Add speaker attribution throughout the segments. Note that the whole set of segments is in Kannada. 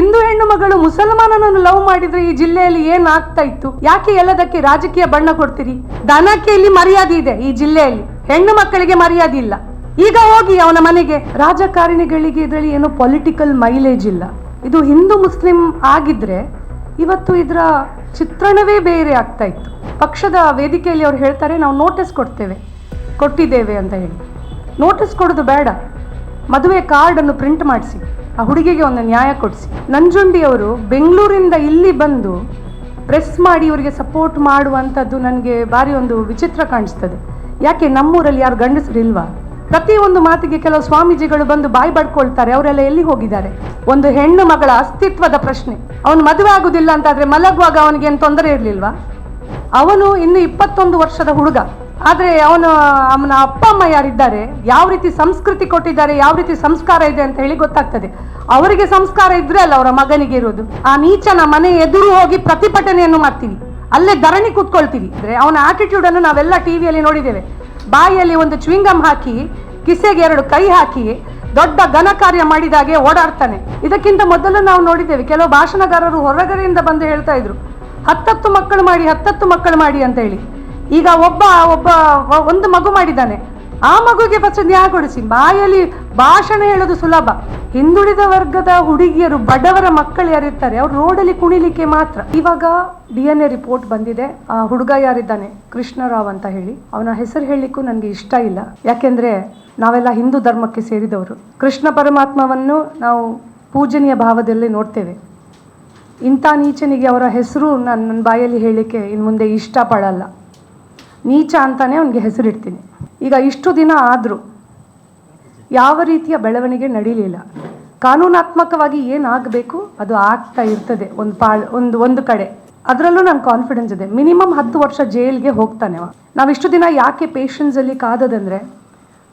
Speaker 1: ಹಿಂದೂ ಹೆಣ್ಣು ಮಗಳು ಮುಸಲ್ಮಾನನನ್ನು ಲವ್ ಮಾಡಿದ್ರೆ ಈ ಜಿಲ್ಲೆಯಲ್ಲಿ ಏನಾಗ್ತಾ ಇತ್ತು? ಯಾಕೆ ಎಲ್ಲದಕ್ಕೆ ರಾಜಕೀಯ ಬಣ್ಣ ಕೊಡ್ತೀರಿ? ದನಕ್ಕೆ ಇಲ್ಲಿ ಮರ್ಯಾದೆ ಇದೆ ಈ ಜಿಲ್ಲೆಯಲ್ಲಿ. ಹೆಣ್ಣು ಮಕ್ಕಳಿಗೆ ಮರ್ಯಾದೆ ಇಲ್ಲ. ಈಗ ಹೋಗಿ ಅವನ ಮನೆಗೆ. ರಾಜಕಾರಣಿಗಳಿಗೆ ಇದರಲ್ಲಿ ಏನು ಪೊಲಿಟಿಕಲ್ ಮೈಲೇಜ್ ಇಲ್ಲ. ಇದು ಹಿಂದೂ ಮುಸ್ಲಿಂ ಆಗಿದ್ರೆ ಇವತ್ತು ಇದರ ಚಿತ್ರಣವೇ ಬೇರೆ ಆಗ್ತಾ ಇತ್ತು. ಪಕ್ಷದ ವೇದಿಕೆಯಲ್ಲಿ ಅವ್ರು ಹೇಳ್ತಾರೆ, ನಾವು ನೋಟಿಸ್ ಕೊಡ್ತೇವೆ. ಕೊಟ್ಟಿದ್ದೇವೆ ಅಂತ ಹೇಳಿ. ನೋಟಿಸ್ ಕೊಡೋದು ಬೇಡ. ಮದುವೆ ಕಾರ್ಡನ್ನು ಪ್ರಿಂಟ್ ಮಾಡಿಸಿ. ಆ ಹುಡುಗಿಗೆ ಒಂದು ನ್ಯಾಯ ಕೊಡಿಸಿ. ನಂಜುಂಡಿಯವರು ಬೆಂಗಳೂರಿಂದ ಇಲ್ಲಿ ಬಂದು ಪ್ರೆಸ್ ಮಾಡಿ ಇವರಿಗೆ ಸಪೋರ್ಟ್ ಮಾಡುವಂಥದ್ದು ನನಗೆ ಭಾರಿ ಒಂದು ವಿಚಿತ್ರ ಕಾಣಿಸ್ತದೆ. ಯಾಕೆ ನಮ್ಮೂರಲ್ಲಿ ಯಾರು ಗಂಡಸರಿಲ್ವಾ? ಪ್ರತಿ ಒಂದು ಮಾತಿಗೆ ಕೆಲವು ಸ್ವಾಮೀಜಿಗಳು ಬಂದು ಬಾಯಿ ಬಡ್ಕೊಳ್ತಾರೆ, ಅವರೆಲ್ಲ ಎಲ್ಲಿ ಹೋಗಿದ್ದಾರೆ? ಒಂದು ಹೆಣ್ಣು ಮಗಳ ಅಸ್ತಿತ್ವದ ಪ್ರಶ್ನೆ. ಅವನು ಮದುವೆ ಆಗುದಿಲ್ಲ ಅಂತಾದ್ರೆ ಮಲಗುವಾಗ ಅವನಿಗೆ ಏನು ತೊಂದರೆ ಇರಲಿಲ್ವಾ? ಅವನು ಇನ್ನು ಇಪ್ಪತ್ತೊಂದು ವರ್ಷದ ಹುಡುಗ. ಆದ್ರೆ ಅವನು, ಅವನ ಅಪ್ಪ ಅಮ್ಮ ಯಾರಿದ್ದಾರೆ, ಯಾವ ರೀತಿ ಸಂಸ್ಕೃತಿ ಕೊಟ್ಟಿದ್ದಾರೆ, ಯಾವ ರೀತಿ ಸಂಸ್ಕಾರ ಇದೆ ಅಂತ ಹೇಳಿ ಗೊತ್ತಾಗ್ತದೆ. ಅವರಿಗೆ ಸಂಸ್ಕಾರ ಇದ್ರೆ ಅಲ್ಲ ಅವರ ಮಗನಿಗೆ ಇರೋದು. ಆ ನೀಚನ ಮನೆ ಎದುರು ಹೋಗಿ ಪ್ರತಿಭಟನೆಯನ್ನು ಮಾಡ್ತೀವಿ. ಅಲ್ಲೇ ಧರಣಿ ಕೂತ್ಕೊಳ್ತೀವಿ. ಅಂದ್ರೆ ಅವನ ಆಟಿಟ್ಯೂಡ್ ಅನ್ನು ನಾವೆಲ್ಲ ಟಿವಿಯಲ್ಲಿ ನೋಡಿದ್ದೇವೆ. ಬಾಯಿಯಲ್ಲಿ ಒಂದು ಚ್ವಿಂಗಮ್ ಹಾಕಿ, ಕಿಸೆಗೆ ಎರಡು ಕೈ ಹಾಕಿ, ದೊಡ್ಡ ಘನ ಕಾರ್ಯ ಮಾಡಿದಾಗೆ ಓಡಾಡ್ತಾನೆ. ಇದಕ್ಕಿಂತ ಮೊದಲು ನಾವು ನೋಡಿದ್ದೇವೆ. ಕೆಲವು ಭಾಷಣಗಾರರು ಹೊರಗಡೆಯಿಂದ ಬಂದು ಹೇಳ್ತಾ ಇದ್ರು. ಹತ್ತತ್ತು ಮಕ್ಕಳು ಮಾಡಿ, ಹತ್ತತ್ತು ಮಕ್ಕಳು ಮಾಡಿ ಅಂತ ಹೇಳಿ. ಈಗ ಒಬ್ಬ ಒಬ್ಬ, ಒಂದು ಮಗು ಮಾಡಿದ್ದಾನೆ. ಆ ಮಗುಗೆ ಫಸ್ಟ್ ನ್ಯಾಯ ಕೊಡಿಸಿ ಬಾಯಲ್ಲಿ ಭಾಷಣ ಹೇಳೋದು ಸುಲಭ. ಹಿಂದುಳಿದ ವರ್ಗದ ಹುಡುಗಿಯರು ಬಡವರ ಮಕ್ಕಳು ಯಾರಿರ್ತಾರೆ, ಅವ್ರು ರೋಡಲ್ಲಿ ಕುಣಿಲಿಕ್ಕೆ ಮಾತ್ರ. ಇವಾಗ ಡಿ ಎನ್ ಎ ರಿಪೋರ್ಟ್ ಬಂದಿದೆ. ಆ ಹುಡುಗ ಯಾರಿದ್ದಾನೆ? ಕೃಷ್ಣರಾವ್ ಅಂತ ಹೇಳಿ. ಅವನ ಹೆಸರು ಹೇಳಲಿಕ್ಕೂ ನನಗೆ ಇಷ್ಟ ಇಲ್ಲ. ಯಾಕೆಂದ್ರೆ ನಾವೆಲ್ಲ ಹಿಂದೂ ಧರ್ಮಕ್ಕೆ ಸೇರಿದವರು. ಕೃಷ್ಣ ಪರಮಾತ್ಮವನ್ನು ನಾವು ಪೂಜನೀಯ ಭಾವದಲ್ಲಿ ನೋಡ್ತೇವೆ. ಇಂಥ ನೀಚನಿಗೆ ಅವರ ಹೆಸರು ನಾನು ನನ್ನ ಬಾಯಲ್ಲಿ ಹೇಳಲಿಕ್ಕೆ ಇನ್ನು ಮುಂದೆ ಇಷ್ಟಪಡಲ್ಲ. ನೀಚ ಅಂತಾನೆ ಅವನಿಗೆ ಹೆಸರಿಡ್ತೀನಿ. ಈಗ ಇಷ್ಟು ದಿನ ಆದರೂ ಯಾವ ರೀತಿಯ ಬೆಳವಣಿಗೆ ನಡೀಲಿಲ್ಲ. ಕಾನೂನಾತ್ಮಕವಾಗಿ ಏನಾಗಬೇಕು ಅದು ಆಗ್ತಾ ಇರ್ತದೆ ಒಂದು ಪಾಳ್, ಒಂದು ಒಂದು ಕಡೆ. ಅದರಲ್ಲೂ ನನ್ನ ಕಾನ್ಫಿಡೆನ್ಸ್ ಇದೆ. ಮಿನಿಮಮ್ ಹತ್ತು ವರ್ಷ ಜೈಲ್ಗೆ ಹೋಗ್ತಾನೆ ನಾವಿಷ್ಟು ದಿನ ಯಾಕೆ ಪೇಷನ್ಸಲ್ಲಿ ಕಾದದಂದರೆ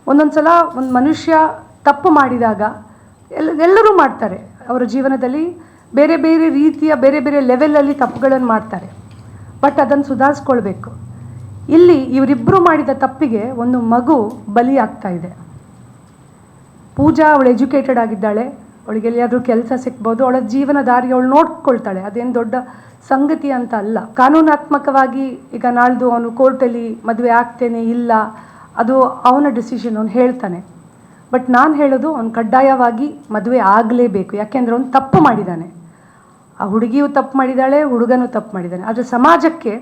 Speaker 1: ಒಂದೊಂದು ಸಲ ಒಂದು ಮನುಷ್ಯ ತಪ್ಪು ಮಾಡಿದಾಗ ಎಲ್ಲ, ಎಲ್ಲರೂ ಮಾಡ್ತಾರೆ. ಅವರ ಜೀವನದಲ್ಲಿ ಬೇರೆ ಬೇರೆ ರೀತಿಯ, ಬೇರೆ ಬೇರೆ ಲೆವೆಲಲ್ಲಿ ತಪ್ಪುಗಳನ್ನು ಮಾಡ್ತಾರೆ. ಬಟ್ ಅದನ್ನು ಸುಧಾರಿಸ್ಕೊಳ್ಬೇಕು. ಇಲ್ಲಿ ಇವರಿಬ್ಬರು ಮಾಡಿದ ತಪ್ಪಿಗೆ ಒಂದು ಮಗು ಬಲಿಯಾಗ್ತಾ ಇದೆ. ಪೂಜಾ ಅವಳು ಎಜುಕೇಟೆಡ್ ಆಗಿದ್ದಾಳೆ. ಅವಳಿಗೆ ಎಲ್ಲಿಯಾದರೂ ಕೆಲಸ ಸಿಗ್ಬೋದು ಅವಳ ಜೀವನ ದಾರಿ ಅವಳು ನೋಡ್ಕೊಳ್ತಾಳೆ. ಅದೇನು ದೊಡ್ಡ ಸಂಗತಿ ಅಂತ ಅಲ್ಲ. ಕಾನೂನಾತ್ಮಕವಾಗಿ ಈಗ ನಾಳ್ದು ಅವನು ಕೋರ್ಟಲ್ಲಿ ಮದುವೆ ಆಗ್ತೇನೆ, ಇಲ್ಲ, ಅದು ಅವನ ಡಿಸಿಷನ್ ಅವನು ಹೇಳ್ತಾನೆ. ಬಟ್ ನಾನು ಹೇಳೋದು ಅವ್ನು ಕಡ್ಡಾಯವಾಗಿ ಮದುವೆ ಆಗಲೇಬೇಕು. ಯಾಕೆಂದರೆ ಅವನು ತಪ್ಪು ಮಾಡಿದ್ದಾನೆ ಆ ಹುಡುಗಿಯು ತಪ್ಪು ಮಾಡಿದ್ದಾಳೆ ಹುಡುಗನೂ ತಪ್ಪು ಮಾಡಿದ್ದಾನೆ ಆದರೆ ಸಮಾಜಕ್ಕೆ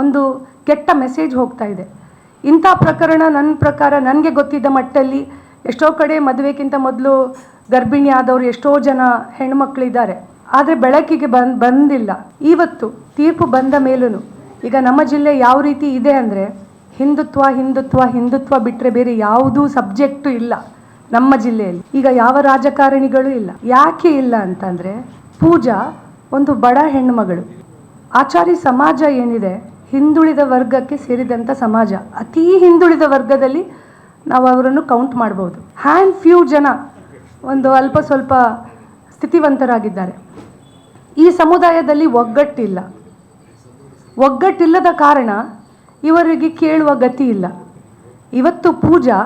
Speaker 1: ಒಂದು ಕೆಟ್ಟ ಮೆಸೇಜ್ ಹೋಗ್ತಾ ಇದೆ. ಇಂಥ ಪ್ರಕರಣ ನನ್ನ ಪ್ರಕಾರ ನನಗೆ ಗೊತ್ತಿದ್ದ ಮಟ್ಟಲ್ಲಿ ಎಷ್ಟೋ ಕಡೆ ಮದುವೆಗಿಂತ ಮೊದಲು ಗರ್ಭಿಣಿ ಆದವರು ಎಷ್ಟೋ ಜನ ಹೆಣ್ಮಕ್ಳಿದ್ದಾರೆ. ಆದರೆ ಬೆಳಕಿಗೆ ಬಂದ್, ಬಂದಿಲ್ಲ. ಇವತ್ತು ತೀರ್ಪು ಬಂದ ಮೇಲೂ ಈಗ ನಮ್ಮ ಜಿಲ್ಲೆ ಯಾವ ರೀತಿ ಇದೆ ಅಂದರೆ ಹಿಂದುತ್ವ ಹಿಂದುತ್ವ ಹಿಂದುತ್ವ ಬಿಟ್ಟರೆ ಬೇರೆ ಯಾವುದೂ ಸಬ್ಜೆಕ್ಟು ಇಲ್ಲ ನಮ್ಮ ಜಿಲ್ಲೆಯಲ್ಲಿ. ಈಗ ಯಾವ ರಾಜಕಾರಣಿಗಳು ಇಲ್ಲ. ಯಾಕೆ ಇಲ್ಲ ಅಂತಂದರೆ ಪೂಜಾ ಒಂದು ಬಡ ಹೆಣ್ಣುಮಗಳು ಆಚಾರಿ ಸಮಾಜ ಏನಿದೆ ಹಿಂದುಳಿದ ವರ್ಗಕ್ಕೆ ಸೇರಿದಂಥ ಸಮಾಜ. ಅತೀ ಹಿಂದುಳಿದ ವರ್ಗದಲ್ಲಿ ನಾವು ಅವರನ್ನು ಕೌಂಟ್ ಮಾಡ್ಬೋದು. ಹ್ಯಾಂಡ್ ಫ್ಯೂ ಜನ ಒಂದು ಅಲ್ಪ ಸ್ವಲ್ಪ ಸ್ಥಿತಿವಂತರಾಗಿದ್ದಾರೆ. ಈ ಸಮುದಾಯದಲ್ಲಿ ಒಗ್ಗಟ್ಟಿಲ್ಲ. ಒಗ್ಗಟ್ಟಿಲ್ಲದ ಕಾರಣ ಇವರಿಗೆ ಕೇಳುವ ಗತಿ ಇಲ್ಲ. ಇವತ್ತು ಪೂಜಾ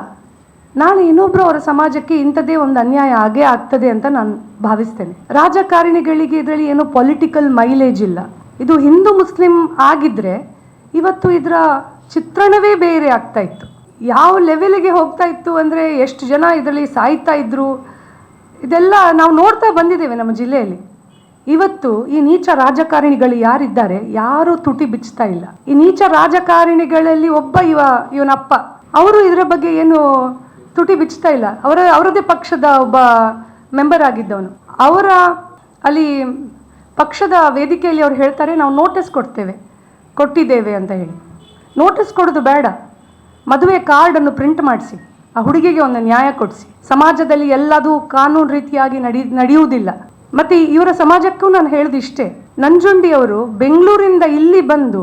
Speaker 1: ನಾನು ಇನ್ನೊಬ್ಬರು ಅವರ ಸಮಾಜಕ್ಕೆ ಇಂಥದ್ದೇ ಒಂದು ಅನ್ಯಾಯ ಆಗೇ ಆಗ್ತದೆ ಅಂತ ನಾನು ಭಾವಿಸ್ತೇನೆ. ರಾಜಕಾರಣಿಗಳಿಗೆ ಇದರಲ್ಲಿ ಏನೋ ಪೊಲಿಟಿಕಲ್ ಮೈಲೇಜ್ ಇಲ್ಲ. ಇದು ಹಿಂದೂ ಮುಸ್ಲಿಂ ಆಗಿದ್ರೆ ಇವತ್ತು ಇದರ ಚಿತ್ರಣವೇ ಬೇರೆ ಆಗ್ತಾ ಇತ್ತು. ಯಾವ ಲೆವೆಲಿಗೆ ಹೋಗ್ತಾ ಇತ್ತು ಅಂದರೆ ಎಷ್ಟು ಜನ ಇದರಲ್ಲಿ ಸಾಯ್ತಾ ಇದ್ರು? ಇದೆಲ್ಲ ನಾವು ನೋಡ್ತಾ ಬಂದಿದ್ದೇವೆ ನಮ್ಮ ಜಿಲ್ಲೆಯಲ್ಲಿ. ಇವತ್ತು ಈ ನೀಚ ರಾಜಕಾರಣಿಗಳು ಯಾರಿದ್ದಾರೆ? ಯಾರು ತುಟಿ ಬಿಚ್ತಾ ಇಲ್ಲ. ಈ ನೀಚ ರಾಜಕಾರಣಿಗಳಲ್ಲಿ ಒಬ್ಬ ಇವ, ಇವನಪ್ಪ. ಅವರು ಇದರ ಬಗ್ಗೆ ಏನು ತುಟಿ ಬಿಚ್ತಾ ಇಲ್ಲ. ಅವರ, ಅವರದೇ ಪಕ್ಷದ ಒಬ್ಬ ಮೆಂಬರ್ ಆಗಿದ್ದವನು. ಅವರ ಅಲ್ಲಿ ಪಕ್ಷದ ವೇದಿಕೆಯಲ್ಲಿ ಅವ್ರು ಹೇಳ್ತಾರೆ, ನಾವು ನೋಟಿಸ್ ಕೊಡ್ತೇವೆ. ಕೊಟ್ಟಿದ್ದೇವೆ ಅಂತ ಹೇಳಿ. ನೋಟಿಸ್ ಕೊಡೋದು ಬೇಡ. ಮದುವೆ ಕಾರ್ಡನ್ನು ಪ್ರಿಂಟ್ ಮಾಡಿಸಿ. ಆ ಹುಡುಗಿಗೆ ಒಂದು ನ್ಯಾಯ ಕೊಡಿಸಿ. ಸಮಾಜದಲ್ಲಿ ಎಲ್ಲದೂ ಕಾನೂನು ರೀತಿಯಾಗಿ ನಡಿ, ನಡೆಯುವುದಿಲ್ಲ. ಮತ್ತೆ ಇವರ ಸಮಾಜಕ್ಕೂ ನಾನು ಹೇಳೋದು ಇಷ್ಟೇ. ನಂಜುಂಡಿ ಅವರು ಬೆಂಗಳೂರಿಂದ ಇಲ್ಲಿ ಬಂದು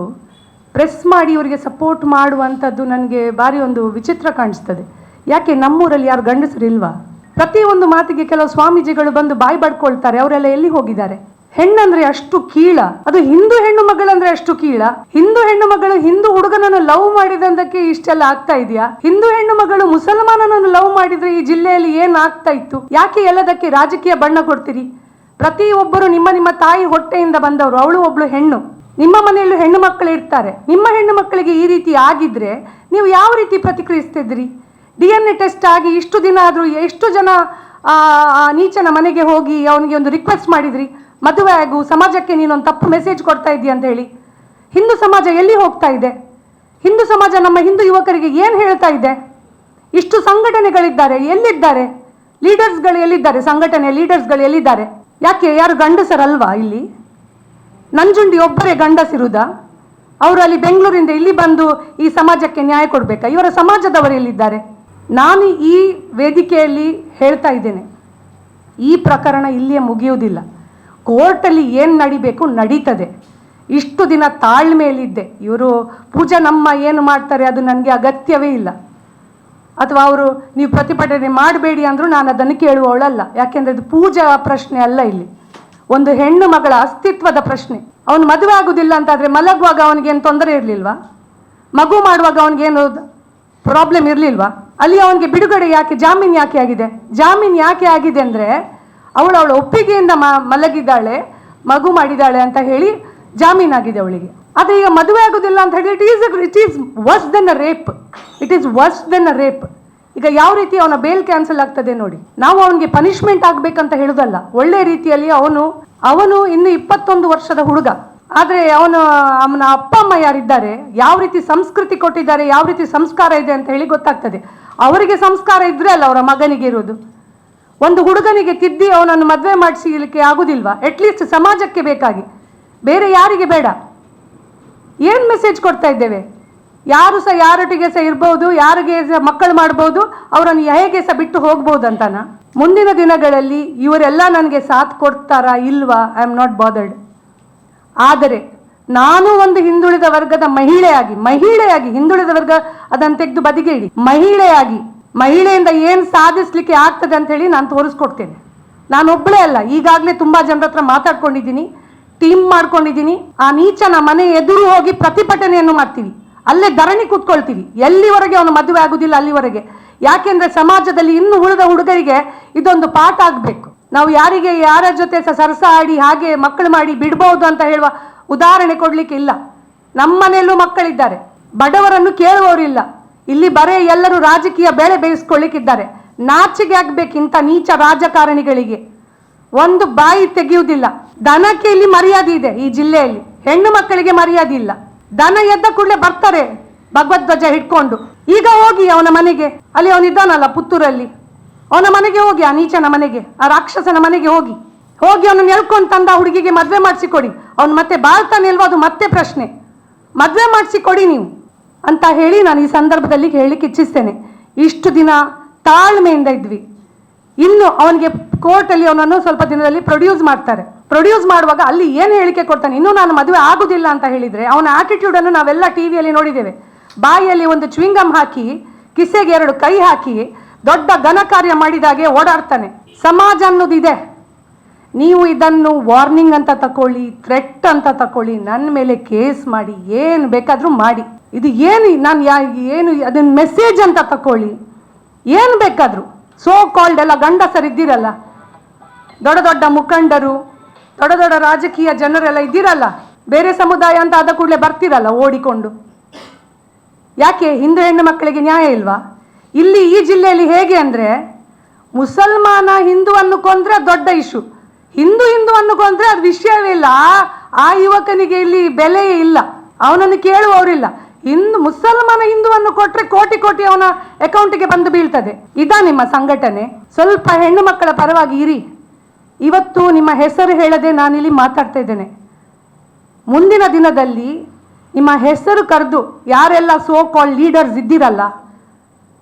Speaker 1: ಪ್ರೆಸ್ ಮಾಡಿ ಇವರಿಗೆ ಸಪೋರ್ಟ್ ಮಾಡುವಂಥದ್ದು ನನಗೆ ಭಾರಿ ಒಂದು ವಿಚಿತ್ರ ಕಾಣಿಸ್ತದೆ. ಯಾಕೆ ನಮ್ಮೂರಲ್ಲಿ ಯಾರು ಗಂಡಸರಿಲ್ವಾ ಇಲ್ವಾ? ಪ್ರತಿಯೊಂದು ಮಾತಿಗೆ ಕೆಲವು ಸ್ವಾಮೀಜಿಗಳು ಬಂದು ಬಾಯಿ ಬಡ್ಕೊಳ್ತಾರೆ. ಅವರೆಲ್ಲ ಎಲ್ಲಿ ಹೋಗಿದ್ದಾರೆ? ಹೆಣ್ಣಂದ್ರೆ ಅಷ್ಟು ಕೀಳ. ಅದು ಹಿಂದೂ ಹೆಣ್ಣು ಮಗಳಂದ್ರೆ ಅಷ್ಟು ಕೀಳ. ಹಿಂದೂ ಹೆಣ್ಣು ಮಗಳು ಹಿಂದೂ ಹುಡುಗನನ್ನು ಲವ್ ಮಾಡಿದಂದಕ್ಕೆ ಇಷ್ಟೆಲ್ಲ ಆಗ್ತಾ ಇದೆಯಾ? ಹಿಂದೂ ಹೆಣ್ಣು ಮಗಳು ಮುಸಲ್ಮಾನನನ್ನು ಲವ್ ಮಾಡಿದ್ರೆ ಈ ಜಿಲ್ಲೆಯಲ್ಲಿ ಏನ್ ಆಗ್ತಾ ಇತ್ತು? ಯಾಕೆ ಎಲ್ಲದಕ್ಕೆ ರಾಜಕೀಯ ಬಣ್ಣ ಕೊಡ್ತೀರಿ? ಪ್ರತಿಯೊಬ್ಬರು ನಿಮ್ಮ ನಿಮ್ಮ ತಾಯಿ ಹೊಟ್ಟೆಯಿಂದ ಬಂದವರು, ಅವಳು ಒಬ್ಳು ಹೆಣ್ಣು. ನಿಮ್ಮ ಮನೆಯಲ್ಲೂ ಹೆಣ್ಣು ಮಕ್ಕಳು ಇರ್ತಾರೆ. ನಿಮ್ಮ ಹೆಣ್ಣು ಮಕ್ಕಳಿಗೆ ಈ ರೀತಿ ಆಗಿದ್ರೆ ನೀವು ಯಾವ ರೀತಿ ಪ್ರತಿಕ್ರಿಯಿಸ್ತಿದ್ರಿ ಡಿ ಎನ್ ಎ ಟೆಸ್ಟ್ ಆಗಿ ಇಷ್ಟು ದಿನ ಆದರೂ ಎಷ್ಟು ಜನ ಆ ನೀಚನ ಮನೆಗೆ ಹೋಗಿ ಅವನಿಗೆ ಒಂದು ರಿಕ್ವೆಸ್ಟ್ ಮಾಡಿದ್ರಿ? ಮದುವೆ ಆಗು, ಸಮಾಜಕ್ಕೆ ನೀನೊಂದು ತಪ್ಪು ಮೆಸೇಜ್ ಕೊಡ್ತಾ ಇದ್ದೀಯ ಅಂತ ಹೇಳಿ. ಹಿಂದೂ ಸಮಾಜ ಎಲ್ಲಿ ಹೋಗ್ತಾ ಇದೆ? ಹಿಂದೂ ಸಮಾಜ ನಮ್ಮ ಹಿಂದೂ ಯುವಕರಿಗೆ ಏನು ಹೇಳ್ತಾ ಇದೆ? ಇಷ್ಟು ಸಂಘಟನೆಗಳಿದ್ದಾರೆ, ಎಲ್ಲಿದ್ದಾರೆ? ಲೀಡರ್ಸ್ಗಳು ಎಲ್ಲಿದ್ದಾರೆ? ಸಂಘಟನೆ ಲೀಡರ್ಸ್ಗಳು ಎಲ್ಲಿದ್ದಾರೆ? ಯಾಕೆ, ಯಾರು ಗಂಡಸರಲ್ವಾ ಇಲ್ಲಿ? ನಂಜುಂಡಿ ಒಬ್ಬರೇ ಗಂಡಸಿರುವುದಾ ಅವರು ಅಲ್ಲಿ ಬೆಂಗಳೂರಿಂದ ಇಲ್ಲಿ ಬಂದು ಈ ಸಮಾಜಕ್ಕೆ ನ್ಯಾಯ ಕೊಡಬೇಕಾ? ಇವರ ಸಮಾಜದವರು ಎಲ್ಲಿದ್ದಾರೆ? ನಾನು ಈ ವೇದಿಕೆಯಲ್ಲಿ ಹೇಳ್ತಾ ಇದ್ದೇನೆ. ಈ ಪ್ರಕರಣ ಇಲ್ಲಿಯೇ ಮುಗಿಯುವುದಿಲ್ಲ. ಕೋರ್ಟಲ್ಲಿ ಏನು ನಡಿಬೇಕು ನಡೀತದೆ. ಇಷ್ಟು ದಿನ ತಾಳ್ಮೆಯಲ್ಲಿದ್ದೆ ಇವರು, ಪೂಜಾ, ನಮ್ಮ ಏನು ಮಾಡ್ತಾರೆ? ಅದು ನನಗೆ ಅಗತ್ಯವೇ ಇಲ್ಲ. ಅಥವಾ ಅವರು, ನೀವು ಪ್ರತಿಭಟನೆ ಮಾಡಬೇಡಿ ಅಂದರೂ ನಾನು ಅದನ್ನು ಕೇಳುವವಳಲ್ಲ. ಯಾಕೆಂದರೆ ಇದು ಪೂಜಾ ಪ್ರಶ್ನೆ ಅಲ್ಲ ಇಲ್ಲಿ. ಒಂದು ಹೆಣ್ಣು ಮಗಳ ಅಸ್ತಿತ್ವದ ಪ್ರಶ್ನೆ. ಅವನು ಮದುವೆ ಆಗೋದಿಲ್ಲ ಅಂತಾದರೆ ಮಲಗುವಾಗ ಅವನಿಗೇನು ತೊಂದರೆ ಇರಲಿಲ್ವಾ? ಮಗು ಮಾಡುವಾಗ ಅವನಿಗೇನು ಪ್ರಾಬ್ಲಮ್ ಇರಲಿಲ್ವಾ? ಅಲ್ಲಿ ಅವನಿಗೆ ಬಿಡುಗಡೆ ಯಾಕೆ, ಜಾಮೀನು ಯಾಕೆ ಆಗಿದೆ? ಜಾಮೀನು ಯಾಕೆ ಆಗಿದೆ ಅಂದರೆ ಅವಳು ಅವಳ ಒಪ್ಪಿಗೆಯಿಂದ ಮ, ಮಲಗಿದ್ದಾಳೆ, ಮಗು ಮಾಡಿದ್ದಾಳೆ ಅಂತ ಹೇಳಿ ಜಾಮೀನಾಗಿದೆ ಅವಳಿಗೆ. ಆದರೆ ಈಗ ಮದುವೆ ಆಗೋದಿಲ್ಲ ಅಂತ ಹೇಳಿ it is it is worse then a rape it is worse then a rape ಈಗ ಯಾವ ರೀತಿ ಅವನ ಬೇಲ್ ಕ್ಯಾನ್ಸಲ್ ಆಗ್ತದೆ ನೋಡಿ. ನಾವು ಅವನಿಗೆ ಪನಿಷ್ಮೆಂಟ್ ಆಗಬೇಕಂತ ಹೇಳುದಲ್ಲ. ಒಳ್ಳೆ ರೀತಿಯಲ್ಲಿ ಅವನು ಅವನು ಇನ್ನು ಇಪ್ಪತ್ತೊಂದು ವರ್ಷದ ಹುಡುಗ. ಆದರೆ ಅವನು, ಅವನ ಅಪ್ಪ ಅಮ್ಮ ಯಾರಿದ್ದಾರೆ, ಯಾವ ರೀತಿ ಸಂಸ್ಕೃತಿ ಕೊಟ್ಟಿದ್ದಾರೆ, ಯಾವ ರೀತಿ ಸಂಸ್ಕಾರ ಇದೆ ಅಂತ ಹೇಳಿ ಗೊತ್ತಾಗ್ತದೆ. ಅವರಿಗೆ ಸಂಸ್ಕಾರ ಇದ್ರೆ ಅಲ್ಲ ಅವರ ಮಗನಿಗೆ ಇರೋದು. ಒಂದು ಹುಡುಗನಿಗೆ ತಿದ್ದಿ ಅವನನ್ನು ಮದುವೆ ಮಾಡಿಸಲಿಕ್ಕೆ ಆಗುದಿಲ್ವಾ? ಅಟ್ಲೀಸ್ಟ್ ಸಮಾಜಕ್ಕೆ ಬೇಕಾಗಿ. ಬೇರೆ ಯಾರಿಗೆ ಬೇಡ? ಏನು ಮೆಸೇಜ್ ಕೊಡ್ತಾ ಇದ್ದೇವೆ? ಯಾರು ಸಹ ಯಾರೊಟ್ಟಿಗೆ ಸಹ ಇರ್ಬೋದು, ಯಾರಿಗೆ ಸಹ ಮಕ್ಕಳು ಮಾಡ್ಬೋದು, ಅವರನ್ನು ಹೇಗೆ ಸಹ ಬಿಟ್ಟು ಹೋಗ್ಬೋದು ಅಂತಾನ? ಮುಂದಿನ ದಿನಗಳಲ್ಲಿ ಇವರೆಲ್ಲ ನನಗೆ ಸಾಥ್ ಕೊಡ್ತಾರಾ ಇಲ್ವಾ? ಐ ಆಮ್ ನಾಟ್ ಬಾದರ್ಡ್ ಆದರೆ ನಾನು ಒಂದು ಹಿಂದುಳಿದ ವರ್ಗದ ಮಹಿಳೆಯಾಗಿ ಮಹಿಳೆಯಾಗಿ ಹಿಂದುಳಿದ ವರ್ಗ ಅದನ್ನು ತೆಗೆದು ಬದಿಗೆ ಇಡಿ ಮಹಿಳೆಯಾಗಿ ಮಹಿಳೆಯಿಂದ ಏನು ಸಾಧಿಸ್ಲಿಕ್ಕೆ ಆಗ್ತದೆ ಅಂತ ಹೇಳಿ ನಾನು ತೋರಿಸ್ಕೊಡ್ತೇನೆ. ನಾನು ಒಬ್ಬಳೇ ಅಲ್ಲ, ಈಗಾಗಲೇ ತುಂಬಾ ಜನರ ಹತ್ರ ಮಾತಾಡ್ಕೊಂಡಿದ್ದೀನಿ ಟೀಮ್ ಮಾಡ್ಕೊಂಡಿದ್ದೀನಿ. ಆ ನೀಚನ ಮನೆ ಎದುರು ಹೋಗಿ ಪ್ರತಿಭಟನೆಯನ್ನು ಮಾಡ್ತೀವಿ. ಅಲ್ಲೇ ಧರಣಿ ಕೂತ್ಕೊಳ್ತೀವಿ. ಎಲ್ಲಿವರೆಗೆ ಅವನು ಮದುವೆ ಆಗುದಿಲ್ಲ ಅಲ್ಲಿವರೆಗೆ. ಯಾಕೆಂದ್ರೆ ಸಮಾಜದಲ್ಲಿ ಇನ್ನು ಉಳಿದ ಹುಡುಗರಿಗೆ ಇದೊಂದು ಪಾಠ ಆಗಬೇಕು. ನಾವು ಯಾರಿಗೆ ಯಾರ ಜೊತೆ ಸಹ ಸರಸ ಆಡಿ ಹಾಗೆ ಮಕ್ಕಳು ಮಾಡಿ ಬಿಡ್ಬೋದು ಅಂತ ಹೇಳುವ ಉದಾಹರಣೆ ಕೊಡ್ಲಿಕ್ಕೆ ಇಲ್ಲ. ನಮ್ಮನೆಯಲ್ಲೂ ಮಕ್ಕಳಿದ್ದಾರೆ. ಬಡವರನ್ನು ಕೇಳುವವರಿಲ್ಲ. ಇಲ್ಲಿ ಬರೇ ಎಲ್ಲರೂ ರಾಜಕೀಯ ಬೇಳೆ ಬೇಯಿಸ್ಕೊಳ್ಳಿಕ್ಕಿದ್ದಾರೆ. ನಾಚಿಗೆ ಆಗ್ಬೇಕು ಇಂಥ ನೀಚ ರಾಜಕಾರಣಿಗಳಿಗೆ. ಒಂದು ಬಾಯಿ ತೆಗೆಯುವುದಿಲ್ಲ. ದನಕ್ಕೆ ಇಲ್ಲಿ ಮರ್ಯಾದೆ ಇದೆ ಈ ಜಿಲ್ಲೆಯಲ್ಲಿ. ಹೆಣ್ಣು ಮಕ್ಕಳಿಗೆ ಮರ್ಯಾದೆ ಇಲ್ಲ. ದನ ಎದ್ದ ಕೂಡಲೇ ಬರ್ತಾರೆ ಭಗವದ್ಧ್ವಜ ಹಿಡ್ಕೊಂಡು. ಈಗ ಹೋಗಿ ಅವನ ಮನೆಗೆ. ಅಲ್ಲಿ ಅವನಿದ್ದಾನಲ್ಲ ಪುತ್ತೂರಲ್ಲಿ. ಅವನ ಮನೆಗೆ ಹೋಗಿ, ಆ ನೀಚನ ಮನೆಗೆ, ಆ ರಾಕ್ಷಸನ ಮನೆಗೆ ಹೋಗಿ. ಹೋಗಿ ಅವನು ನೆಲ್ಕೊಂಡು ತಂದ ಹುಡುಗಿಗೆ ಮದುವೆ ಮಾಡಿಸಿಕೊಡಿ. ಅವನು ಮತ್ತೆ ಬಾಳ್ತಾನೆ ಇಲ್ವೋ ಅದು ಮತ್ತೆ ಪ್ರಶ್ನೆ. ಮದುವೆ ಮಾಡಿಸಿಕೊಡಿ ನೀವು. ಅಂತ ಹೇಳಿ ನಾನು ಈ ಸಂದರ್ಭದಲ್ಲಿ ಹೇಳಲಿಕ್ಕೆ ಇಚ್ಛಿಸ್ತೇನೆ. ಇಷ್ಟು ದಿನ ತಾಳ್ಮೆಯಿಂದ ಇದ್ವಿ. ಇನ್ನು ಅವನಿಗೆ ಕೋರ್ಟಲ್ಲಿ ಅವನನ್ನು ಸ್ವಲ್ಪ ದಿನದಲ್ಲಿ ಪ್ರೊಡ್ಯೂಸ್ ಮಾಡ್ತಾರೆ. ಪ್ರೊಡ್ಯೂಸ್ ಮಾಡುವಾಗ ಅಲ್ಲಿ ಏನು ಹೇಳಿಕೆ ಕೊಡ್ತಾನೆ? ಇನ್ನೂ ನಾನು ಮದುವೆ ಆಗುದಿಲ್ಲ ಅಂತ ಹೇಳಿದರೆ ಅವನ ಆಟಿಟ್ಯೂಡನ್ನು ನಾವೆಲ್ಲ ಟಿ ವಿಯಲ್ಲಿ ನೋಡಿದ್ದೇವೆ. ಬಾಯಿಯಲ್ಲಿ ಒಂದು ಚ್ವಿಂಗಮ್ ಹಾಕಿ, ಕಿಸೆಗೆ ಎರಡು ಕೈ ಹಾಕಿ, ದೊಡ್ಡ ಘನ ಕಾರ್ಯ ಮಾಡಿದಾಗೆ ಓಡಾಡ್ತಾನೆ. ಸಮಾಜ ಅನ್ನೋದಿದೆ ನೀವು ಇದನ್ನು ವಾರ್ನಿಂಗ್ ಅಂತ ತಕೊಳ್ಳಿ ಥ್ರೆಟ್ ಅಂತ ತಕೊಳ್ಳಿ ನನ್ನ ಮೇಲೆ ಕೇಸ್ ಮಾಡಿ, ಏನು ಬೇಕಾದರೂ ಮಾಡಿ. ಇದು ಏನು, ನಾನು ಯಾ, ಏನು ಅದನ್ನ ಮೆಸೇಜ್ ಅಂತ ತಕೊಳ್ಳಿ. ಏನು ಬೇಕಾದರೂ. ಸೋ ಕಾಲ್ಡ್ ಎಲ್ಲ ಗಂಡಸರಿದ್ದೀರಲ್ಲ. ದೊಡ್ಡ ದೊಡ್ಡ ಮುಖಂಡರು, ದೊಡ್ಡ ದೊಡ್ಡ ರಾಜಕೀಯ ಜನರೆಲ್ಲ ಇದ್ದೀರಲ್ಲ. ಬೇರೆ ಸಮುದಾಯ ಅಂತ ಆದ ಕೂಡಲೇ ಬರ್ತೀರಲ್ಲ ಓಡಿಕೊಂಡು. ಯಾಕೆ? ಹಿಂದೂ ಹೆಣ್ಣು ಮಕ್ಕಳಿಗೆ ನ್ಯಾಯ ಇಲ್ವಾ? ಇಲ್ಲಿ ಈ ಜಿಲ್ಲೆಯಲ್ಲಿ ಹೇಗೆ ಅಂದರೆ, ಮುಸಲ್ಮಾನ ಹಿಂದುವನ್ನು ಕೊಂದ್ರೆ ದೊಡ್ಡ ಇಶ್ಯೂ. ಹಿಂದೂ ಹಿಂದುವನ್ನು ಕೊಂದ್ರೆ ಅದು ವಿಷಯವೇ ಇಲ್ಲ. ಆ ಯುವಕನಿಗೆ ಇಲ್ಲಿ ಬೆಲೆಯೇ ಇಲ್ಲ. ಅವನನ್ನು ಕೇಳುವವರಿಲ್ಲ. ಹಿಂದೂ ಮುಸಲ್ಮಾನ ಹಿಂದುವನ್ನು ಕೊಟ್ರೆ ಕೋಟಿ ಕೋಟಿ ಅವನ ಅಕೌಂಟಿಗೆ ಬಂದು ಬೀಳ್ತದೆ. ಇದಾ ನಿಮ್ಮ ಸಂಘಟನೆ? ಸ್ವಲ್ಪ ಹೆಣ್ಣು ಮಕ್ಕಳ ಪರವಾಗಿ ಇರಿ. ಇವತ್ತು ನಿಮ್ಮ ಹೆಸರು ಹೇಳದೆ ನಾನಿಲ್ಲಿ ಮಾತಾಡ್ತಾ ಇದ್ದೇನೆ. ಮುಂದಿನ ದಿನದಲ್ಲಿ ನಿಮ್ಮ ಹೆಸರು ಕರೆದು ಯಾರೆಲ್ಲ ಸೋ ಕಾಲ್ ಲೀಡರ್ಸ್ ಇದ್ದೀರಲ್ಲ,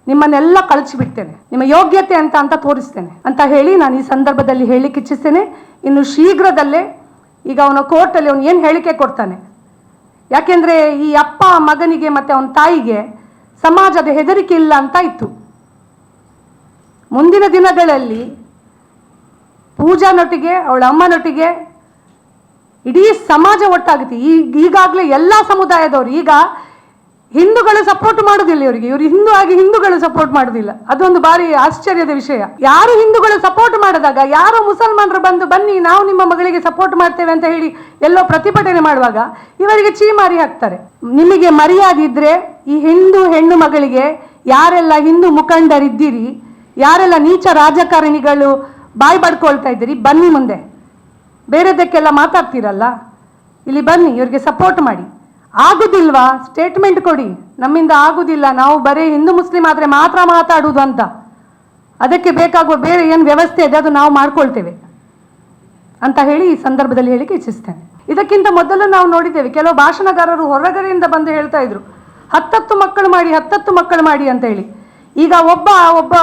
Speaker 1: ನಿಮ್ಮನ್ನೆಲ್ಲ ಕಳಿಸಿಬಿಡ್ತೇನೆ. ನಿಮ್ಮ ಯೋಗ್ಯತೆ ಅಂತ ಅಂತ ತೋರಿಸ್ತೇನೆ. ಅಂತ ಹೇಳಿ ನಾನು ಈ ಸಂದರ್ಭದಲ್ಲಿ ಹೇಳಿಕ್ಕೆ ಇಚ್ಛಿಸ್ತೇನೆ ಇನ್ನು ಶೀಘ್ರದಲ್ಲೇ ಈಗ ಅವನ ಕೋರ್ಟಲ್ಲಿ ಅವನು ಏನು ಹೇಳಿಕೆ ಕೊಡ್ತಾನೆ? ಯಾಕೆಂದರೆ ಈ ಅಪ್ಪ ಮಗನಿಗೆ ಮತ್ತು ಅವನ ತಾಯಿಗೆ ಸಮಾಜದ ಹೆದರಿಕೆ ಇಲ್ಲ ಅಂತ ಇತ್ತು. ಮುಂದಿನ ದಿನಗಳಲ್ಲಿ ಪೂಜಾನೊಟ್ಟಿಗೆ ಅವಳ ಅಮ್ಮನೊಟ್ಟಿಗೆ ಇಡೀ ಸಮಾಜ ಒಟ್ಟಾಗುತ್ತೆ. ಈಗ ಈಗಾಗಲೇ ಎಲ್ಲ ಸಮುದಾಯದವರು ಈಗ ಹಿಂದೂಗಳು ಸಪೋರ್ಟ್ ಮಾಡುದಿಲ್ಲ ಇವರಿಗೆ. ಇವರು ಹಿಂದೂ ಆಗಿ ಹಿಂದೂಗಳು ಸಪೋರ್ಟ್ ಮಾಡುದಿಲ್ಲ. ಅದೊಂದು ಬಾರಿ ಆಶ್ಚರ್ಯದ ವಿಷಯ. ಯಾರು ಹಿಂದೂಗಳು ಸಪೋರ್ಟ್ ಮಾಡಿದಾಗ, ಯಾರು ಮುಸಲ್ಮಾನರು ಬಂದು, ಬನ್ನಿ, ನಾವು ನಿಮ್ಮ ಮಗಳಿಗೆ ಸಪೋರ್ಟ್ ಮಾಡ್ತೇವೆ ಅಂತ ಹೇಳಿ ಎಲ್ಲೋ ಪ್ರತಿಭಟನೆ ಮಾಡುವಾಗ ಇವರಿಗೆ ಚೀಮಾರಿ ಹಾಕ್ತಾರೆ. ನಿಮಗೆ ಮರ್ಯಾದಿದ್ರೆ ಈ ಹಿಂದೂ ಹೆಣ್ಣು ಮಗಳಿಗೆ ಯಾರೆಲ್ಲ ಹಿಂದೂ ಮುಖಂಡರಿದ್ದೀರಿ, ಯಾರೆಲ್ಲ ನೀಚ ರಾಜಕಾರಣಿಗಳು ಬಾಯಿ ಬಡ್ಕೊಳ್ತಾ ಇದ್ದೀರಿ, ಬನ್ನಿ ಮುಂದೆ. ಬೇರೆದಕ್ಕೆಲ್ಲ ಮಾತಾಡ್ತೀರಲ್ಲ? ಇಲ್ಲಿ ಬನ್ನಿ, ಇವರಿಗೆ ಸಪೋರ್ಟ್ ಮಾಡಿ. ಆಗುದಿಲ್ವಾ? ಸ್ಟೇಟ್ಮೆಂಟ್ ಕೊಡಿ. ನಮ್ಮಿಂದ ಆಗುದಿಲ್ಲ. ನಾವು ಬರೀ ಹಿಂದೂ ಮುಸ್ಲಿಂ ಆದರೆ ಮಾತ್ರ ಮಾತಾಡುವುದು ಅಂತ. ಅದಕ್ಕೆ ಬೇಕಾಗುವ ಬೇರೆ ಏನು ವ್ಯವಸ್ಥೆ ಇದೆ, ಅದು ನಾವು ಮಾಡ್ಕೊಳ್ತೇವೆ ಅಂತ ಹೇಳಿ ಈ ಸಂದರ್ಭದಲ್ಲಿ ಹೇಳಿಕೆ ಇಚ್ಛಿಸ್ತೇನೆ. ಇದಕ್ಕಿಂತ ಮೊದಲು ನಾವು ನೋಡಿದ್ದೇವೆ, ಕೆಲವು ಭಾಷಣಗಾರರು ಹೊರಗಡೆಯಿಂದ ಬಂದು ಹೇಳ್ತಾ ಇದ್ರು, ಹತ್ತತ್ತು ಮಕ್ಕಳು ಮಾಡಿ, ಹತ್ತತ್ತು ಮಕ್ಕಳು ಮಾಡಿ ಅಂತ ಹೇಳಿ. ಈಗ ಒಬ್ಬ ಒಬ್ಬ,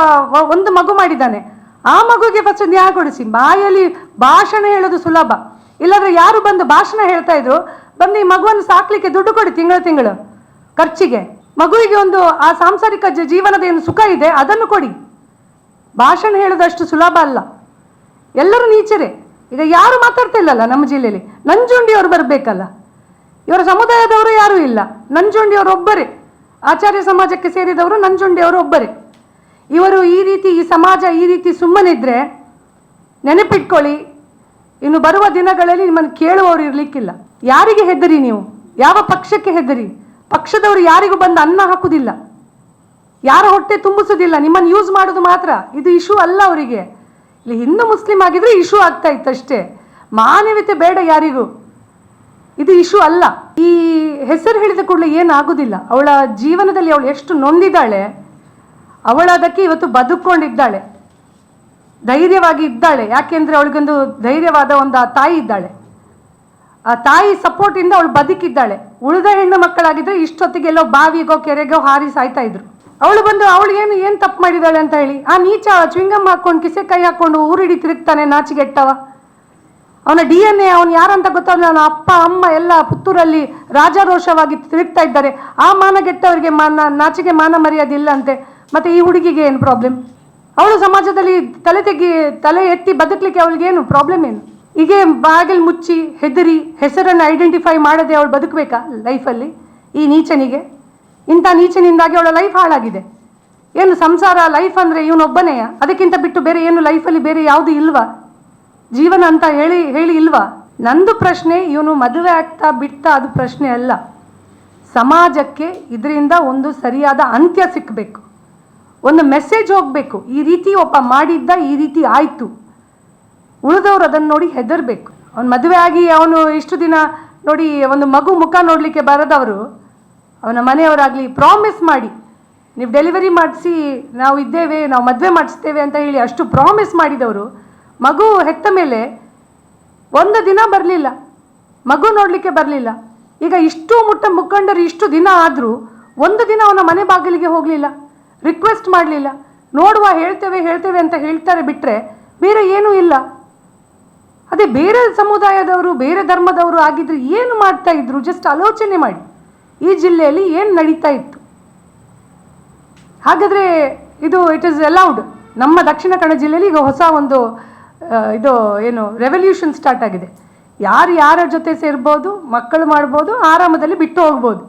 Speaker 1: ಒಂದು ಮಗು ಮಾಡಿದ್ದಾನೆ. ಆ ಮಗುಗೆ ಫಸ್ಟ್ ನ್ಯಾಯ ಕೊಡಿಸಿ. ಬಾಯಲ್ಲಿ ಭಾಷಣ ಹೇಳೋದು ಸುಲಭ. ಇಲ್ಲಾಂದ್ರೆ ಯಾರು ಬಂದು ಭಾಷಣ ಹೇಳ್ತಾ ಇದ್ರು ಬಂದು ಈ ಮಗುವನ್ನು ಸಾಕ್ಲಿಕ್ಕೆ ದುಡ್ಡು ಕೊಡಿ ತಿಂಗಳು ತಿಂಗಳು. ಖರ್ಚಿಗೆ. ಮಗುವಿಗೆ ಒಂದು ಆ ಸಾಂಸಾರಿಕ ಜೀವನದ ಏನು ಸುಖ ಇದೆ, ಅದನ್ನು ಕೊಡಿ. ಭಾಷಣ ಹೇಳೋದಷ್ಟು ಸುಲಭ ಅಲ್ಲ. ಎಲ್ಲರೂ ನೀಚರೇ. ಈಗ ಯಾರು ಮಾತಾಡ್ತಿಲ್ಲಲ್ಲ ನಮ್ಮ ಜಿಲ್ಲೆಯಲ್ಲಿ? ನಂಜುಂಡಿಯವರು ಬರಬೇಕಲ್ಲ. ಇವರ ಸಮುದಾಯದವರು ಯಾರೂ ಇಲ್ಲ. ನಂಜುಂಡಿಯವರು ಒಬ್ಬರೇ. ಆಚಾರ್ಯ ಸಮಾಜಕ್ಕೆ ಸೇರಿದವರು ನಂಜುಂಡಿಯವರು ಒಬ್ಬರೇ. ಇವರು ಈ ರೀತಿ ಈ ಸಮಾಜ ಈ ರೀತಿ ಸುಮ್ಮನಿದ್ರೆ ನೆನಪಿಟ್ಕೊಳ್ಳಿ. ಇನ್ನು ಬರುವ ದಿನಗಳಲ್ಲಿ ನಿಮ್ಮನ್ನು ಕೇಳುವವರು ಇರಲಿಕ್ಕಿಲ್ಲ. ಯಾರಿಗೆ ಹೆದರಿ ನೀವು? ಯಾವ ಪಕ್ಷಕ್ಕೆ ಹೆದರಿ? ಪಕ್ಷದವರು ಯಾರಿಗೂ ಬಂದು ಅನ್ನ ಹಾಕುದಿಲ್ಲ. ಯಾರ ಹೊಟ್ಟೆ ತುಂಬಿಸೋದಿಲ್ಲ? ನಿಮ್ಮನ್ನು ಯೂಸ್ ಮಾಡೋದು ಮಾತ್ರ. ಇದು ಇಶ್ಯೂ ಅಲ್ಲ ಅವರಿಗೆ. ಇಲ್ಲಿ ಹಿಂದೂ ಮುಸ್ಲಿಂ ಆಗಿದ್ರೆ ಇಶ್ಯೂ ಆಗ್ತಾ ಇತ್ತು ಅಷ್ಟೇ. ಮಾನವೀಯತೆ ಬೇಡ ಯಾರಿಗೂ. ಇದು ಇಶ್ಯೂ ಅಲ್ಲ. ಈ ಹೆಸರು ಹೇಳಿದ ಕೂಡಲೇ ಏನಾಗುದಿಲ್ಲ. ಅವಳ ಜೀವನದಲ್ಲಿ ಅವಳು ಎಷ್ಟು ನೊಂದಿದ್ದಾಳೆ ಅವಳ ಅದಕ್ಕೆ ಇವತ್ತು ಬದುಕೊಂಡಿದ್ದಾಳೆ ಧೈರ್ಯವಾಗಿ ಇದ್ದಾಳೆ. ಯಾಕೆಂದ್ರೆ ಅವಳಿಗೊಂದು ಧೈರ್ಯವಾದ ಒಂದು ತಾಯಿ ಇದ್ದಾಳೆ. ಆ ತಾಯಿ ಸಪೋರ್ಟಿಂದ ಅವಳು ಬದುಕಿದ್ದಾಳೆ. ಉಳಿದ ಹೆಣ್ಣು ಮಕ್ಕಳಾಗಿದ್ರೆ ಇಷ್ಟೊತ್ತಿಗೆಲ್ಲೋ ಬಾವಿಗೋ, ಕೆರೆಗೋ ಹಾರಿ ಸಾಯ್ತಾ ಇದ್ರು. ಅವಳು ಬಂದು ಅವಳು ಏನು ಏನು ತಪ್ಪು ಮಾಡಿದಾಳೆ ಅಂತ ಹೇಳಿ, ಆ ನೀಚ ಚುಂಗಮ್ ಹಾಕೊಂಡು ಕಿಸೆ ಕೈ ಹಾಕೊಂಡು ಊರಿಡಿ ತಿರುಗ್ತಾನೆ ನಾಚಿಗೆಟ್ಟವ. ಅವನ ಡಿ ಎನ್ ಎ ಅವನು ಯಾರಂತ ಗೊತ್ತಾದ್ರೆ ಅವನ ಅಪ್ಪ, ಅಮ್ಮ ಎಲ್ಲ ಪುತ್ತೂರಲ್ಲಿ ರಾಜಾರೋಷವಾಗಿ ತಿರುಗ್ತಾ ಇದ್ದಾರೆ. ಆ ಮಾನಗೆಟ್ಟವರಿಗೆ ಮಾನ, ನಾಚಿಗೆ ಮಾನ ಮರ್ಯಾದೆ ಇಲ್ಲ ಅಂತೆ ಮತ್ತೆ ಈ ಹುಡುಗಿಗೆ ಏನು ಪ್ರಾಬ್ಲಮ್ ಅವಳು ಸಮಾಜದಲ್ಲಿ ತಲೆ ತೆಗಿ, ತಲೆ ಎತ್ತಿ ಬದುಕಲಿಕ್ಕೆ ಅವಳಿಗೆ ಏನು ಪ್ರಾಬ್ಲಮ್ ಏನು? ಹೀಗೆ ಬಾಗಿಲು ಮುಚ್ಚಿ ಹೆದರಿ ಹೆಸರನ್ನು ಐಡೆಂಟಿಫೈ ಮಾಡದೆ ಅವಳು ಬದುಕಬೇಕಾ ಲೈಫಲ್ಲಿ ಈ ನೀಚನಿಗೆ? ಇಂಥ ನೀಚನಿಂದಾಗಿ ಅವಳ ಲೈಫ್ ಹಾಳಾಗಿದೆ. ಏನು ಸಂಸಾರ ಲೈಫ್ ಅಂದರೆ ಇವನೊಬ್ಬನೆಯ? ಅದಕ್ಕಿಂತ ಬಿಟ್ಟು ಬೇರೆ ಏನು ಲೈಫಲ್ಲಿ ಬೇರೆ ಯಾವುದು ಇಲ್ವಾ? ಜೀವನ ಅಂತ ಹೇಳಿ ಹೇಳಿ ಇಲ್ವಾ? ನಂದು ಪ್ರಶ್ನೆ, ಇವನು ಮದುವೆ ಆಗ್ತಾ ಬಿಡ್ತಾ ಅದು ಪ್ರಶ್ನೆ ಅಲ್ಲ. ಸಮಾಜಕ್ಕೆ ಇದರಿಂದ ಒಂದು ಸರಿಯಾದ ಅಂತ್ಯ ಸಿಕ್ಕಬೇಕು ಒಂದು ಮೆಸೇಜ್ ಹೋಗಬೇಕು. ಈ ರೀತಿ ಒಬ್ಬ ಮಾಡಿದ್ದ ಈ ರೀತಿ ಆಯಿತು. ಉಳಿದವರು ಅದನ್ನು ನೋಡಿ ಹೆದರ್ಬೇಕು. ಅವನು ಮದುವೆ ಆಗಿ ಅವನು ಇಷ್ಟು ದಿನ ನೋಡಿ ಒಂದು ಮಗು ಮುಖ ನೋಡಲಿಕ್ಕೆ ಬರದವರು, ಅವನ ಮನೆಯವರಾಗಲಿ ಪ್ರಾಮಿಸ್ ಮಾಡಿ, ನೀವು ಡೆಲಿವರಿ ಮಾಡಿಸಿ, ನಾವು ಇದ್ದೇವೆ, ನಾವು ಮದುವೆ ಮಾಡಿಸ್ತೇವೆ ಅಂತ ಹೇಳಿ ಅಷ್ಟು ಪ್ರಾಮಿಸ್ ಮಾಡಿದವರು, ಮಗು ಹೆತ್ತ ಮೇಲೆ ಒಂದು ದಿನ ಬರಲಿಲ್ಲ. ಮಗು ನೋಡಲಿಕ್ಕೆ ಬರಲಿಲ್ಲ. ಈಗ ಇಷ್ಟು ಮುಟ್ಟ ಮುಖಂಡರು ಇಷ್ಟು ದಿನ ಆದರೂ ಒಂದು ದಿನ ಅವನ ಮನೆ ಬಾಗಿಲಿಗೆ ಹೋಗಲಿಲ್ಲ ರಿಕ್ವೆಸ್ಟ್ ಮಾಡಲಿಲ್ಲ. ನೋಡುವ ಹೇಳ್ತೇವೆ ಹೇಳ್ತೇವೆ ಅಂತ ಹೇಳ್ತಾರೆ ಬಿಟ್ಟರೆ ಬೇರೆ ಏನೂ ಇಲ್ಲ. ಅದೇ ಬೇರೆ ಸಮುದಾಯದವರು, ಬೇರೆ ಧರ್ಮದವರು ಆಗಿದ್ರೆ ಏನು ಮಾಡ್ತಾ ಇದ್ರು? ಜಸ್ಟ್ ಆಲೋಚನೆ ಮಾಡಿ. ಈ ಜಿಲ್ಲೆಯಲ್ಲಿ ಏನು ನಡೀತಾ ಇತ್ತು? ಹಾಗಾದರೆ ಇದು ಇಟ್ ಇಸ್ ಅಲೌಡ್ ನಮ್ಮ ದಕ್ಷಿಣ ಕನ್ನಡ ಜಿಲ್ಲೆಯಲ್ಲಿ ಈಗ ಹೊಸ ಒಂದು ಇದು ಏನು ರೆವಲ್ಯೂಷನ್ ಸ್ಟಾರ್ಟ್ ಆಗಿದೆ. ಯಾರು ಯಾರ ಜೊತೆ ಸೇರ್ಬೋದು, ಮಕ್ಕಳು ಮಾಡ್ಬೋದು, ಆರಾಮದಲ್ಲಿ ಬಿಟ್ಟು ಹೋಗ್ಬೋದು.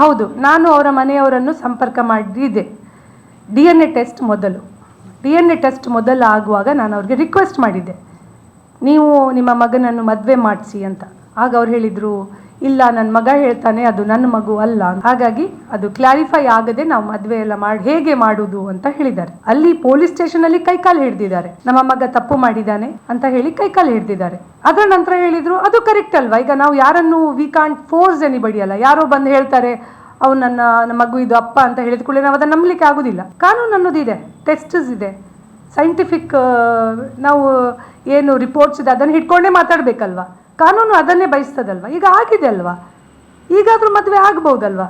Speaker 1: ಹೌದು, ನಾನು ಅವರ ಮನೆಯವರನ್ನು ಸಂಪರ್ಕ ಮಾಡಿದ್ದೆ. ಡಿ ಎನ್ ಎ ಟೆಸ್ಟ್ ಮೊದಲು. ಡಿ ಎನ್ ಎ ಟೆಸ್ಟ್ ಮೊದಲು ಆಗುವಾಗ ನಾನು ಅವ್ರಿಗೆ ರಿಕ್ವೆಸ್ಟ್ ಮಾಡಿದ್ದೆ. ನೀವು ನಿಮ್ಮ ಮಗನನ್ನು ಮದುವೆ ಮಾಡಿಸಿ ಅಂತ. ಆಗ ಅವ್ರು ಹೇಳಿದರು, ಇಲ್ಲ ನನ್ನ ಮಗ ಹೇಳ್ತಾನೆ, ಅದು ನನ್ನ ಮಗು ಅಲ್ಲ ಹಾಗಾಗಿ ಅದು ಕ್ಲಾರಿಫೈ ಆಗದೆ ನಾವು ಮದುವೆ ಎಲ್ಲ ಮಾಡಿ, ಹೇಗೆ ಮಾಡುದು ಅಂತ ಹೇಳಿದ್ದಾರೆ. ಅಲ್ಲಿ ಪೊಲೀಸ್ ಸ್ಟೇಷನ್ ಅಲ್ಲಿ ಕೈಕಾಲು ಹಿಡ್ದಿದ್ದಾರೆ. ನಮ್ಮ ಮಗ ತಪ್ಪು ಮಾಡಿದ್ದಾನೆ ಅಂತ ಹೇಳಿ ಕೈಕಾಲು ಹಿಡ್ದಿದ್ದಾರೆ. ಅದರ ನಂತರ ಹೇಳಿದ್ರು, ಅದು ಕರೆಕ್ಟ್ ಅಲ್ವಾ? ಈಗ ನಾವು ಯಾರನ್ನು ವಿ ಕಾಂಟ್ ಫೋರ್ಸ್ ಎನಿಬಡಿ ಅಲ್ಲ. ಯಾರೋ ಬಂದು ಹೇಳ್ತಾರೆ ಅವು ನನ್ನ ಮಗು ಇದು ಅಪ್ಪ ಅಂತ ಹೇಳಿದ ಕೂಡಲೇ ನಾವು ಅದನ್ನ ನಂಬಲಿಕ್ಕೆ ಆಗುದಿಲ್ಲ. ಕಾನೂನು ಅನ್ನೋದಿದೆ ಟೆಸ್ಟಸ್ ಇದೆ. ಸೈಂಟಿಫಿಕ್ ನಾವು ಏನು ರಿಪೋರ್ಟ್ಸ್ ಇದೆ, ಅದನ್ನು ಹಿಡ್ಕೊಂಡೇ ಮಾತಾಡಬೇಕಲ್ವ? ಕಾನೂನು ಅದನ್ನೇ ಬಯಸ್ತದಲ್ವ? ಈಗ ಆಗಿದೆ ಅಲ್ವಾ? ಈಗಾದರೂ ಮದುವೆ ಆಗ್ಬೋದಲ್ವಾ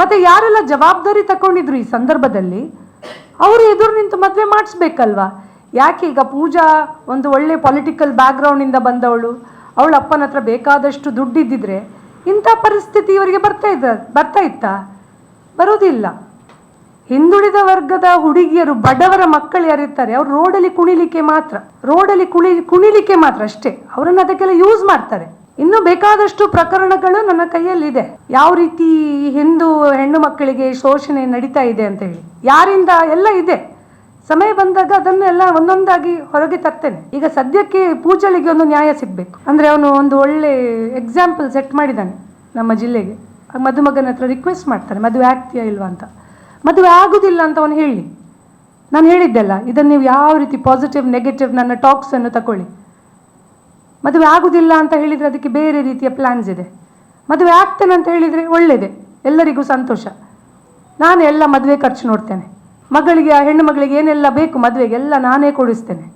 Speaker 1: ಮತ್ತೆ ಯಾರೆಲ್ಲ ಜವಾಬ್ದಾರಿ ತಗೊಂಡಿದ್ರು ಈ ಸಂದರ್ಭದಲ್ಲಿ, ಅವರು ಎದುರು ನಿಂತು ಮದುವೆ ಮಾಡಿಸ್ಬೇಕಲ್ವಾ? ಯಾಕೆ ಈಗ ಪೂಜಾ ಒಂದು ಒಳ್ಳೆ ಪೊಲಿಟಿಕಲ್ ಬ್ಯಾಕ್ಗ್ರೌಂಡಿಂದ ಬಂದವಳು, ಅವಳ ಅಪ್ಪನ ಹತ್ರ ಬೇಕಾದಷ್ಟು ದುಡ್ಡಿದ್ದಿದ್ರೆ ಇಂಥ ಪರಿಸ್ಥಿತಿ ಇವರಿಗೆ ಬರ್ತಾ ಇದ್ದ, ಬರ್ತಾ ಇತ್ತಾ? ಬರೋದಿಲ್ಲ ಹಿಂದುಳಿದ ವರ್ಗದ ಹುಡುಗಿಯರು ಬಡವರ ಮಕ್ಕಳು ಯಾರಿರ್ತಾರೆ ಅವ್ರು ರೋಡಲ್ಲಿ ಕುಣಿಲಿಕ್ಕೆ ಮಾತ್ರ. ರೋಡಲ್ಲಿ ಕುಣಿ ಕುಣಿಲಿಕ್ಕೆ ಮಾತ್ರ ಅಷ್ಟೇ. ಅವರನ್ನು ಅದಕ್ಕೆಲ್ಲ ಯೂಸ್ ಮಾಡ್ತಾರೆ. ಇನ್ನು ಬೇಕಾದಷ್ಟು ಪ್ರಕರಣಗಳು ನನ್ನ ಕೈಯಲ್ಲಿದೆ. ಯಾವ ರೀತಿ ಹಿಂದೂ ಹೆಣ್ಣು ಮಕ್ಕಳಿಗೆ ಶೋಷಣೆ ನಡೀತಾ ಇದೆ ಅಂತ ಹೇಳಿ. ಯಾರಿಂದ ಎಲ್ಲ ಇದೆ. ಸಮಯ ಬಂದಾಗ ಅದನ್ನೆಲ್ಲ ಒಂದೊಂದಾಗಿ ಹೊರಗೆ ತರ್ತೇನೆ. ಈಗ ಸದ್ಯಕ್ಕೆ ಪೂಜಳಿಗೆ ಒಂದು ನ್ಯಾಯ ಸಿಗಬೇಕು. ಅಂದರೆ ಅವನು ಒಂದು ಒಳ್ಳೆ ಎಕ್ಸಾಂಪಲ್ ಸೆಟ್ ಮಾಡಿದ್ದಾನೆ ನಮ್ಮ ಜಿಲ್ಲೆಗೆ. ಮದುಮಗನ ಹತ್ರ ರಿಕ್ವೆಸ್ಟ್ ಮಾಡ್ತಾರೆ, ಮದುವೆ ಆಗ್ತೀಯಾ ಇಲ್ವಾ ಅಂತ. ಮದುವೆ ಆಗುದಿಲ್ಲ ಅಂತ ಅವನು ಹೇಳಿ. ನಾನು ಹೇಳಿದ್ದೆಲ್ಲ, ಇದನ್ನು ನೀವು ಯಾವ ರೀತಿ ಪಾಸಿಟಿವ್ ನೆಗೆಟಿವ್ ನನ್ನ ಟಾಕ್ಸನ್ನು ತಗೊಳ್ಳಿ ಮದುವೆ ಆಗುದಿಲ್ಲ ಅಂತ ಹೇಳಿದರೆ ಅದಕ್ಕೆ ಬೇರೆ ರೀತಿಯ ಪ್ಲಾನ್ಸ್ ಇದೆ. ಮದುವೆ ಆಗ್ತೇನೆ ಅಂತ ಹೇಳಿದರೆ ಒಳ್ಳೆಯದೆ ಎಲ್ಲರಿಗೂ ಸಂತೋಷ. ನಾನು ಎಲ್ಲ ಮದುವೆ ಖರ್ಚು ನೋಡ್ತೇನೆ. ಮಗಳಿಗೆ, ಆ ಹೆಣ್ಣು ಮಗಳಿಗೆ ಏನೆಲ್ಲ ಬೇಕು ಮದುವೆಗೆ, ಎಲ್ಲ ನಾನೇ ಕೊಡಿಸ್ತೇನೆ.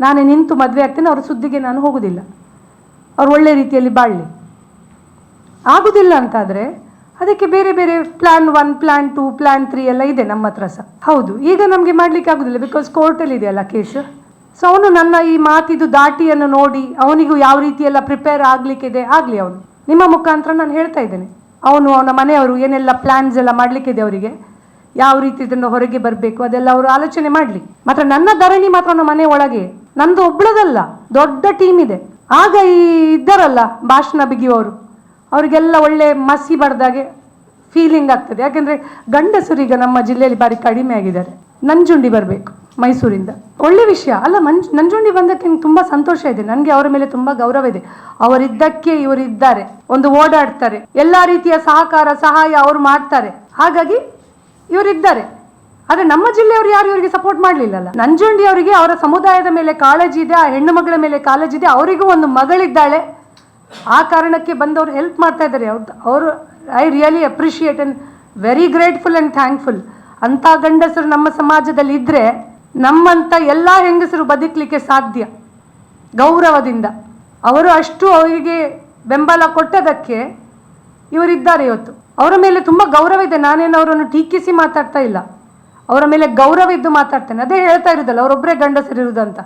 Speaker 1: ನಾನೇ ನಿಂತು ಮದುವೆ ಆಗ್ತೇನೆ, ಅವ್ರ ಸುದ್ದಿಗೆ ನಾನು ಹೋಗುದಿಲ್ಲ. ಅವ್ರು ಒಳ್ಳೆ ರೀತಿಯಲ್ಲಿ ಬಾಳಲಿ. ಆಗುದಿಲ್ಲ ಅಂತಾದರೆ ಅದಕ್ಕೆ ಬೇರೆ ಬೇರೆ plan one plan two plan three ಎಲ್ಲ ಇದೆ ನಮ್ಮ ಹತ್ರ ಸಹ. ಹೌದು, ಈಗ ನಮಗೆ ಮಾಡಲಿಕ್ಕೆ ಆಗೋದಿಲ್ಲ ಬಿಕಾಸ್ ಕೋರ್ಟಲ್ಲಿ ಇದೆಯಲ್ಲ ಕೇಸ್ ಸೊ ಅವನು ನನ್ನ ಈ ಮಾತಿದು ದಾಟಿಯನ್ನು ನೋಡಿ ಅವನಿಗೂ ಯಾವ ರೀತಿ ಎಲ್ಲ ಪ್ರಿಪೇರ್ ಆಗಲಿಕ್ಕಿದೆ ಆಗಲಿ ಅವನು. ನಿಮ್ಮ ಮುಖಾಂತರ ನಾನು ಹೇಳ್ತಾ ಇದ್ದೇನೆ. ಅವನು ಅವನ ಮನೆಯವರು ಏನೆಲ್ಲ ಪ್ಲಾನ್ಸ್ ಎಲ್ಲ ಮಾಡಲಿಕ್ಕಿದೆ ಅವರಿಗೆ, ಯಾವ ರೀತಿ ಇದನ್ನು ಹೊರಗೆ ಬರಬೇಕು ಅದೆಲ್ಲ ಅವರು ಆಲೋಚನೆ ಮಾಡಲಿ. ಮಾತ್ರ ನನ್ನ ಧರಣಿ ಮಾತ್ರ ಅವನ ಮನೆ ಒಳಗೆ, ನಂದು ಒಬ್ಳದಲ್ಲ, ದೊಡ್ಡ ಟೀಮ್ ಇದೆ. ಆಗ ಈ ಇದ್ದಾರಲ್ಲ ಭಾಷಣ ಬಿಗಿಯೋರು ಅವರಿಗೆಲ್ಲ ಒಳ್ಳೆ ಮಸಿ ಬಡ್ದಾಗೆ ಫೀಲಿಂಗ್ ಆಗ್ತದೆ. ಯಾಕೆಂದರೆ ಗಂಡಸರು ಈಗ ನಮ್ಮ ಜಿಲ್ಲೆಯಲ್ಲಿ ಭಾರಿ ಕಡಿಮೆ ಆಗಿದ್ದಾರೆ. ನಂಜುಂಡಿ ಬರಬೇಕು, ಮೈಸೂರಿಂದ. ಒಳ್ಳೆ ವಿಷಯ. ಅಲ್ಲ, ಮಂಜು, ನಂಜುಂಡಿ ಬಂದಕ್ಕೆ ತುಂಬ ಸಂತೋಷ ಇದೆ. ನನಗೆ ಅವರ ಮೇಲೆ ತುಂಬ ಗೌರವ ಇದೆ. ಅವರಿದ್ದಕ್ಕೆ ಇವರಿದ್ದಾರೆ ಒಂದು ಓಡಾಡ್ತಾರೆ. ಎಲ್ಲ ರೀತಿಯ ಸಹಕಾರ, ಸಹಾಯ ಅವರು ಮಾಡ್ತಾರೆ. ಹಾಗಾಗಿ ಇವರಿದ್ದಾರೆ ಆದರೆ ನಮ್ಮ ಜಿಲ್ಲೆಯವರು ಯಾರು ಇವರಿಗೆ ಸಪೋರ್ಟ್ ಮಾಡಲಿಲ್ಲಲ್ಲ? ನಂಜುಂಡಿ ಅವರಿಗೆ ಅವರ ಸಮುದಾಯದ ಮೇಲೆ ಕಾಳಜಿ ಇದೆ, ಆ ಹೆಣ್ಣು ಮಗಳ ಮೇಲೆ ಕಾಳಜಿ ಇದೆ, ಅವರಿಗೂ ಒಂದು ಮಗಳಿದ್ದಾಳೆ. ಆ ಕಾರಣಕ್ಕೆ ಬಂದವರು ಹೆಲ್ಪ್ ಮಾಡ್ತಾ ಇದ್ದಾರೆ. ಅವ್ರು I really appreciate and very grateful and thankful ಅಂಥ ಗಂಡಸರು ನಮ್ಮ ಸಮಾಜದಲ್ಲಿ ಇದ್ದರೆ ನಮ್ಮಂಥ ಎಲ್ಲ ಹೆಂಗಸರು ಬದುಕಲಿಕ್ಕೆ ಸಾಧ್ಯ. ಗೌರವದಿಂದ. ಅವರು ಅಷ್ಟು ಅವರಿಗೆ ಬೆಂಬಲ ಕೊಟ್ಟದಕ್ಕೆ ಇವರಿದ್ದಾರೆ ಇವತ್ತು. ಅವರ ಮೇಲೆ ತುಂಬ ಗೌರವ ಇದೆ. ನಾನೇನು ಅವರನ್ನು ಟೀಕಿಸಿ ಮಾತಾಡ್ತಾ ಇಲ್ಲ. ಅವರ ಮೇಲೆ ಗೌರವ ಇದ್ದು ಮಾತಾಡ್ತೇನೆ. ಅದೇ ಹೇಳ್ತಾ ಇರೋದಲ್ಲ, ಅವರೊಬ್ಬರೇ ಗಂಡಸರಿರುವುದಂತ